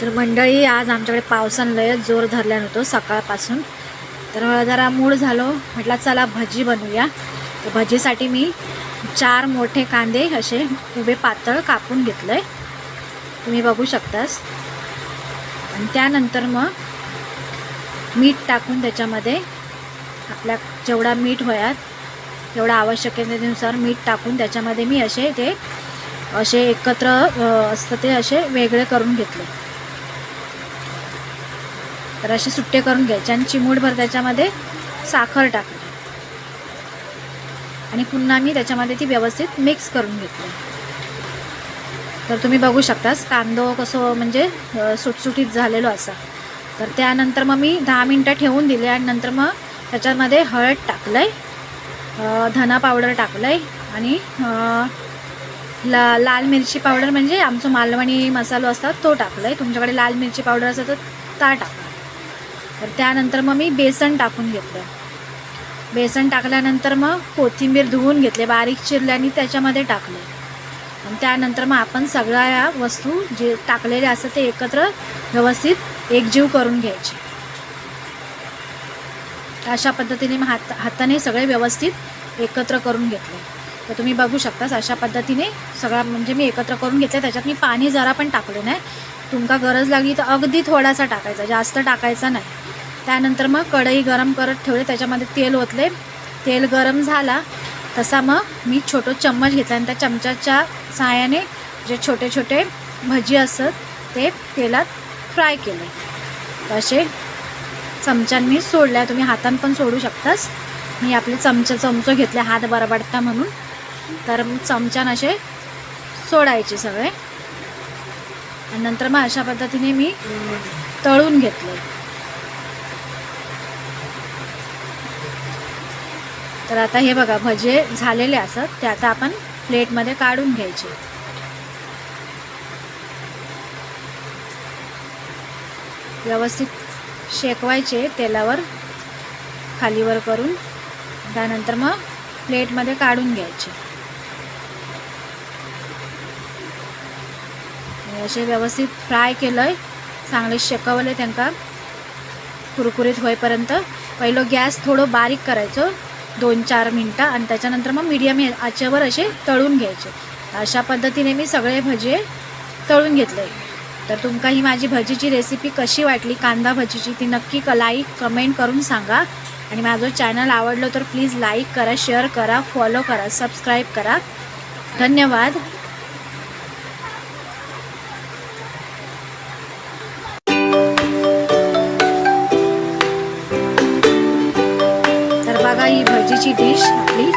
तर मंडळी आज आमच्याकडे पावसानं लय जोर धरला नव्हतो सकाळपासून. तर जरा मूळ झालो. म्हटलं चला भजी बनवूया. तर भजीसाठी मी चार मोठे कांदे असे उभे पातळ कापून घेतलं आहे तुम्ही बघू शकतास. आणि त्यानंतर मग मीठ टाकून त्याच्यामध्ये आपल्या जेवढा मीठ वयात तेवढा आवश्यकतेनुसार मीठ टाकून त्याच्यामध्ये मी असे ते असे एकत्र असतं ते असे वेगळे करून घेतले. तर असे सुट्टे करून घ्यायचे आणि चिमूटभर त्याच्यामध्ये साखर टाकली. आणि पुन्हा मी त्याच्यामध्ये ती व्यवस्थित मिक्स करून घेतली. तर तुम्ही बघू शकतास कांदो कसं म्हणजे सुटसुटीत झालेलो असा. तर त्यानंतर मग मी दहा मिनटं ठेवून दिले आणि नंतर मग त्याच्यामध्ये हळद टाकलं आहे धना पावडर टाकलं आहे आणि ला लाल मिरची पावडर म्हणजे आमचं मालवणी मसालो असतात तो टाकला आहे तुमच्याकडे लाल मिरची पावडर असेल तर ता टाका. तर त्यानंतर मग मी बेसन टाकून घेतलं. बेसन टाकल्यानंतर मग कोथिंबीर धुवून घेतले बारीक चिरल्याने त्याच्यामध्ये टाकले. आणि त्यानंतर मग आपण सगळ्या या वस्तू जे टाकलेले असतात ते एकत्र व्यवस्थित एकजीव करून घ्यायचे. अशा पद्धतीने मग हात हाताने सगळे व्यवस्थित एकत्र करून घेतले. तर तुम्ही बघू शकतास अशा पद्धतीने सगळा म्हणजे मी एकत्र करून घेतलं त्याच्यात मी पाणी जरा पण टाकले नाही. तुमका गरज लागली तर अगदी थोडासा टाकायचा जास्त टाकायचा नाही. त्यानंतर मग कढई गरम करत ठेवले त्याच्यामध्ये तेल ओतले. तेल गरम झाला तसा मग मी छोटं चम्मच घेतला आणि त्या चमच्याच्या साहाय्याने जे छोटे छोटे भजी असतात ते तेलात फ्राय केले. असे चमच्यांनी सोडल्या. तुम्ही हातान पण सोडू शकतास. मी आपले चमचे चमचो घेतले हात बरबडता म्हणून. तर मग चमच्यान असे सोडायचे सगळे. आणि नंतर मग अशा पद्धतीने मी तळून घेतले. तर आता हे बघा भजे झालेले असत ते आता आपण प्लेटमध्ये काढून घ्यायचे. व्यवस्थित शेकवायचे तेलावर खालीवर करून त्यानंतर मग प्लेटमध्ये काढून घ्यायचे. असे व्यवस्थित फ्राय केलं आहे चांगले शेकवले त्यांका कुरकुरीत होईपर्यंत. पहिलं गॅस थोडं बारीक करायचं दोन चार मिनटं आणि त्याच्यानंतर मग मीडियम आचेवर असे तळून घ्यायचे. अशा पद्धतीने मी सगळे भजे तळून घेतले. तर तुमका ही माझी भजीची रेसिपी कशी वाटली? कांदा भजीची ती नक्की क लाईक कमेंट करून सांगा. आणि माझं चॅनल आवडलं तर प्लीज लाईक करा शेअर करा फॉलो करा सबस्क्राईब करा. धन्यवाद. तर बघा